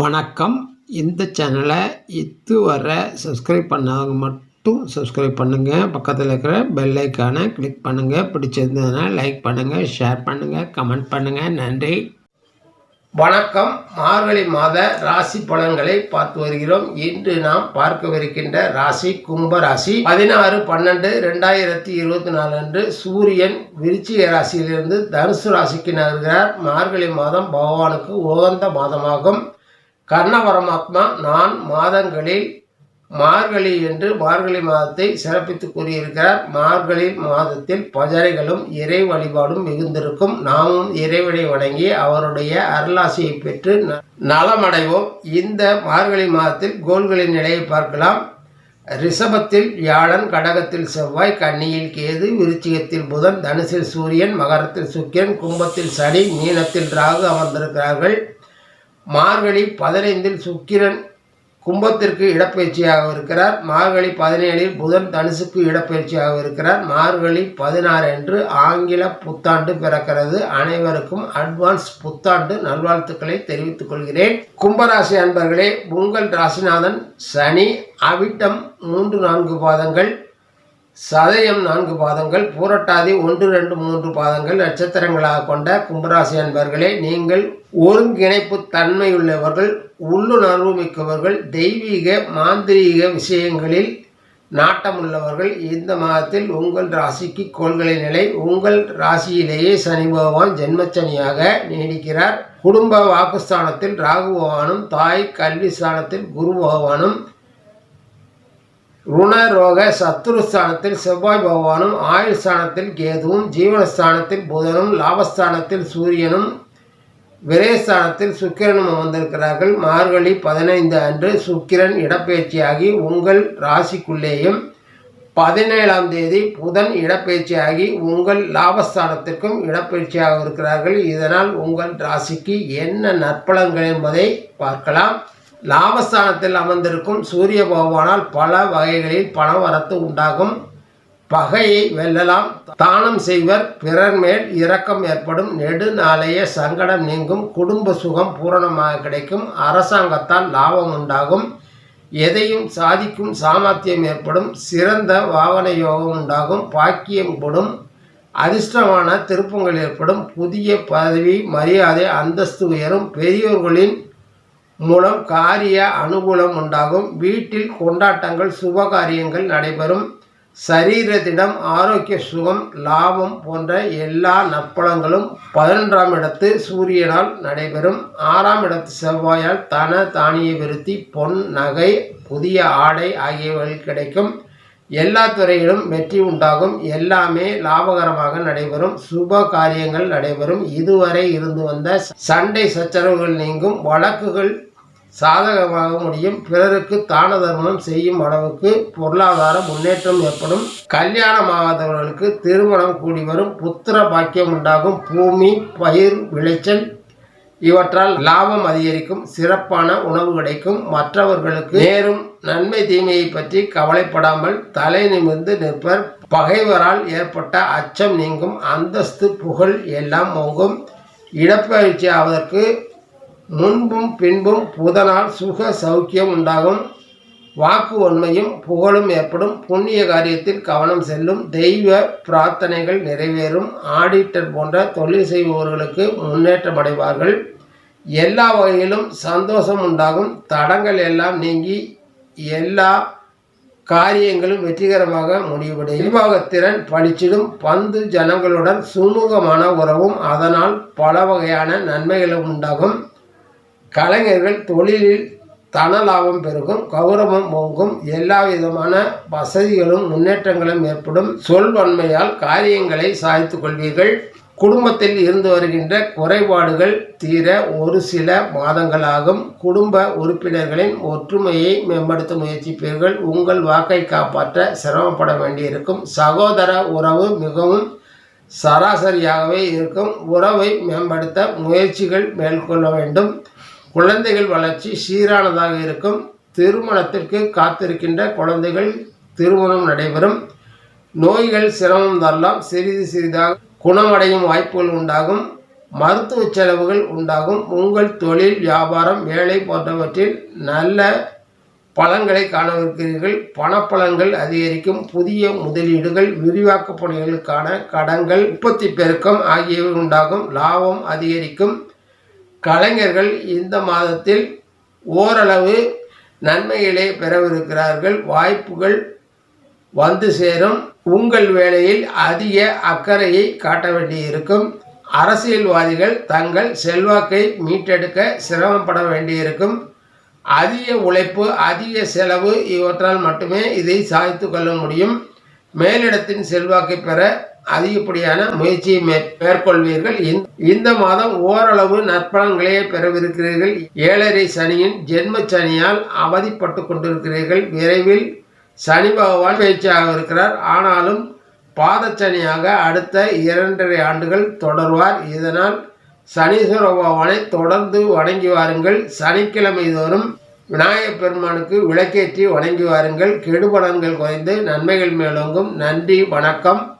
வணக்கம். இந்த சேனலை இதுவரை சப்ஸ்கிரைப் பண்ணாதவங்க மட்டும் சப்ஸ்கிரைப் பண்ணுங்கள் பக்கத்தில் இருக்கிற பெல் ஐக்கானை கிளிக் பண்ணுங்கள் பிடிச்சிருந்ததுன்னா லைக் பண்ணுங்கள் ஷேர் பண்ணுங்கள் கமெண்ட் பண்ணுங்கள் நன்றி. வணக்கம். மார்கழி மாத ராசி பலன்களை பார்த்து வருகிறோம். இன்று நாம் பார்க்கவிருக்கின்ற ராசி கும்ப ராசி. பதினாறு பன்னெண்டு ரெண்டாயிரத்தி இருபத்தி நாலு அன்று சூரியன் விருச்சிக ராசியிலிருந்து தனுசு ராசிக்கு நகர்கிறார். மார்கழி மாதம் பகவானுக்கு உகந்த மாதமாகும். கர்ண பரமாத்மா நான் மாதங்களில் மார்கழி என்று மார்கழி மாதத்தை சிறப்பித்து கூறியிருக்கிறார். மார்கழி மாதத்தில் பஜரைகளும் இறை வழிபாடும் மிகுந்திருக்கும். நாமும் இறைவனை வணங்கி அவருடைய அருளாசியை பெற்று ந- நலமடைவோம். இந்த மார்கழி மாதத்தில் கோள்களின் நிலையை பார்க்கலாம். ரிஷபத்தில் வியாழன் கடகத்தில் செவ்வாய் கன்னியில் கேது விருச்சிகத்தில் புதன் தனுசில் சூரியன் மகரத்தில் சுக்கிரன் கும்பத்தில் சனி மீனத்தில் ராகு அமர்ந்திருக்கிறார்கள். மார்கழி பதினைந்தில் சுக்கிரன் கும்பத்திற்கு இடப்பெயர்ச்சியாக இருக்கிறார். மார்கழி பதினேழில் புதன் தனுசுக்கு இடப்பெயர்ச்சியாக இருக்கிறார். மார்கழி பதினாறு என்று ஆங்கில புத்தாண்டு பிறக்கிறது. அனைவருக்கும் அட்வான்ஸ் புத்தாண்டு நல்வாழ்த்துக்களை தெரிவித்துக் கொள்கிறேன். கும்பராசி அன்பர்களே உங்கள் ராசிநாதன் சனி அவிட்டம் மூன்று நான்கு பாதங்கள். சதயம் நான்கு பாதங்கள் பூரட்டாதி ஒன்று ரெண்டு மூன்று பாதங்கள் நட்சத்திரங்களாக கொண்ட கும்பராசி அன்பர்களே நீங்கள் ஒருங்கிணைப்பு தன்மையுள்ளவர்கள் உள்ளுணர்வு மிக்கவர்கள் தெய்வீக மாந்திரீக விஷயங்களில் நாட்டமுள்ளவர்கள் இந்த மாதத்தில் உங்கள் ராசிக்கு கோள்களை நிலை உங்கள் ராசியிலேயே சனி பகவான் ஜென்மச்சனியாக நீடிக்கிறார். குடும்ப வாக்குஸ்தானத்தில் ராகு பகவானும் தாய் கல்வி ஸ்தானத்தில் குரு பகவானும் ருணரோக சத்துருஸ்தானத்தில் செவ்வாய் பகவானும் ஆயுள் ஸ்தானத்தில் கேதுவும் ஜீவனஸ்தானத்தில் புதனும் லாபஸ்தானத்தில் சூரியனும் விரயஸ்தானத்தில் சுக்கிரனும் அமர்ந்திருக்கிறார்கள். மார்கழி பதினைந்து அன்று சுக்கிரன் இடப்பெயர்ச்சியாகி உங்கள் ராசிக்குள்ளேயும் பதினேழாம் தேதி புதன் இடப்பெயர்ச்சியாகி உங்கள் லாபஸ்தானத்திற்கும் இடப்பெயர்ச்சியாக இருக்கிறார்கள். இதனால் உங்கள் ராசிக்கு என்ன நற்பலன்கள் என்பதை பார்க்கலாம். லாபஸ்தானத்தில் அமர்ந்திருக்கும் சூரிய பகவானால் பல வகைகளில் பண வரத்து உண்டாகும். பகையை வெல்லலாம். தானம் செய்வர். பிறர் மேல் இரக்கம் ஏற்படும். நெடுநாளைய சங்கடம் நீங்கும். குடும்ப சுகம் பூரணமாக கிடைக்கும். அரசாங்கத்தால் லாபம் உண்டாகும். எதையும் சாதிக்கும் சாமர்த்தியம் ஏற்படும். சிறந்த வாகன யோகம் உண்டாகும். பாக்கியம் படும் அதிர்ஷ்டமான திருப்பங்கள் ஏற்படும். புதிய பதவி மரியாதை அந்தஸ்து உயரும். பெரியோர்களின் மூலம் காரிய அனுகூலம் உண்டாகும். வீட்டில் கொண்டாட்டங்கள் சுப காரியங்கள் நடைபெறும். சரீரத்திடம் ஆரோக்கிய சுகம் லாபம் போன்ற எல்லா நற்பலங்களும் பதினொன்றாம் இடத்து சூரியனால் நடைபெறும். ஆறாம் இடத்து செவ்வாயால் தன தானிய விருத்தி பொன் நகை புதிய ஆடை ஆகியவைகள் கிடைக்கும். எல்லா துறையிலும் வெற்றி உண்டாகும். எல்லாமே லாபகரமாக நடைபெறும். சுப காரியங்கள் நடைபெறும். இதுவரை இருந்து வந்த சண்டை சச்சரவுகள் நீங்கும். வழக்குகள் சாதகமாக முடியும். பிறருக்கு தான தர்மம் செய்யும் அளவுக்கு பொருளாதார முன்னேற்றம் ஏற்படும். கல்யாணமாகாதவர்களுக்கு திருமணம் கூடி வரும். புத்திர பாக்கியம் உண்டாகும். பூமி பயிர் விளைச்சல் இவற்றால் லாபம் அதிகரிக்கும். சிறப்பான உணவு கிடைக்கும். மற்றவர்களுக்கு நேரும் நன்மை தீமையை பற்றி கவலைப்படாமல் தலை நிமிர்ந்து நிற்பர். பகைவரால் ஏற்பட்ட அச்சம் நீங்கும். அந்தஸ்து புகழ் எல்லாம் ஓங்கும். இடப்பயிற்சி ஆவதற்கு முன்பும் பின்பும் புதனால் சுக சௌக்கியம் உண்டாகும். வாக்கு உண்மையும் புகழும் ஏற்படும். புண்ணிய காரியத்தில் கவனம் செல்லும். தெய்வ பிரார்த்தனைகள் நிறைவேறும். ஆடிட்டர் போன்ற தொழில் செய்பவர்களுக்கு முன்னேற்றம் அடைவார்கள். எல்லா வகையிலும் சந்தோஷம் உண்டாகும். தடங்கள் எல்லாம் நீங்கி எல்லா காரியங்களும் வெற்றிகரமாக முடிவடையும் நிர்வாகத்திறன் பளிச்சிடும் பந்து ஜனங்களுடன் சுமூகமான உறவும் அதனால் பல வகையான நன்மைகளும் உண்டாகும். கலைஞர்கள் தொழிலில் தன லாபம் பெருகும் கௌரவம் ஓங்கும். எல்லா விதமான வசதிகளும் முன்னேற்றங்களும் ஏற்படும். சொல்வன்மையால் காரியங்களை சாய்த்து கொள்வீர்கள். குடும்பத்தில் இருந்து வருகின்ற குறைபாடுகள் தீர ஒரு சில மாதங்களாகும். குடும்ப உறுப்பினர்களின் ஒற்றுமையை மேம்படுத்த முயற்சிப்பீர்கள். உங்கள் வாக்கை காப்பாற்ற சிரமப்பட வேண்டியிருக்கும். சகோதர உறவு மிகவும் சராசரியாகவே இருக்கும். உறவை மேம்படுத்த முயற்சிகள் மேற்கொள்ள வேண்டும். குழந்தைகள் வளர்ச்சி சீரானதாக இருக்கும். திருமணத்திற்கு காத்திருக்கின்ற குழந்தைகள் திருமணம் நடைபெறும். நோய்கள் சிரமம் தரலாம். சிறிது சிறிதாக குணமடையும் வாய்ப்புகள் உண்டாகும். மருத்துவ செலவுகள் உண்டாகும். உங்கள் தொழில் வியாபாரம் வேலை போன்றவற்றில் நல்ல பலன்களை காணவிருக்கிறீர்கள். பணப்பலன்கள் அதிகரிக்கும். புதிய முதலீடுகள் விரிவாக்க பணிகளுக்கான கடன்கள் உற்பத்தி பெருக்கம் ஆகியவை உண்டாகும். லாபம் அதிகரிக்கும். கலைஞர்கள் இந்த மாதத்தில் ஓரளவு நன்மைகளை பெறவிருக்கிறார்கள். வாய்ப்புகள் வந்து சேரும். உங்கள் வேலையில் அதிக அக்கறையை காட்ட வேண்டியிருக்கும். அரசியல்வாதிகள் தங்கள் செல்வாக்கை மீட்டெடுக்க சிரமப்பட வேண்டியிருக்கும். அதிக உழைப்பு அதிக செலவு இவற்றால் மட்டுமே இதை சாய்த்து கொள்ள முடியும். மேலிடத்தின் செல்வாக்கை பெற அதிகப்படியான முயற்சியை மேற்கொள்வீர்கள். இந்த- இந்த மாதம் ஓரளவு நற்பலன்களே பெறவிருக்கிறீர்கள். ஏழரை சனியின் ஜென்ம சனியால் அவதிப்பட்டு கொண்டிருக்கிறீர்கள். விரைவில் சனி பகவான் பேச்சாக இருக்கிறார். ஆனாலும் பாதச்சனியாக அடுத்த இரண்டரை ஆண்டுகள் தொடர்வார். இதனால் சனீஸ்வர பகவானை தொடர்ந்து வணங்கி வாருங்கள். சனிக்கிழமை தோறும் விநாயகப் பெருமானுக்கு விளக்கேற்றி வணங்கி வாருங்கள். கெடுபலன்கள் குறைந்து நன்மைகள் மேலோங்கும். நன்றி வணக்கம்.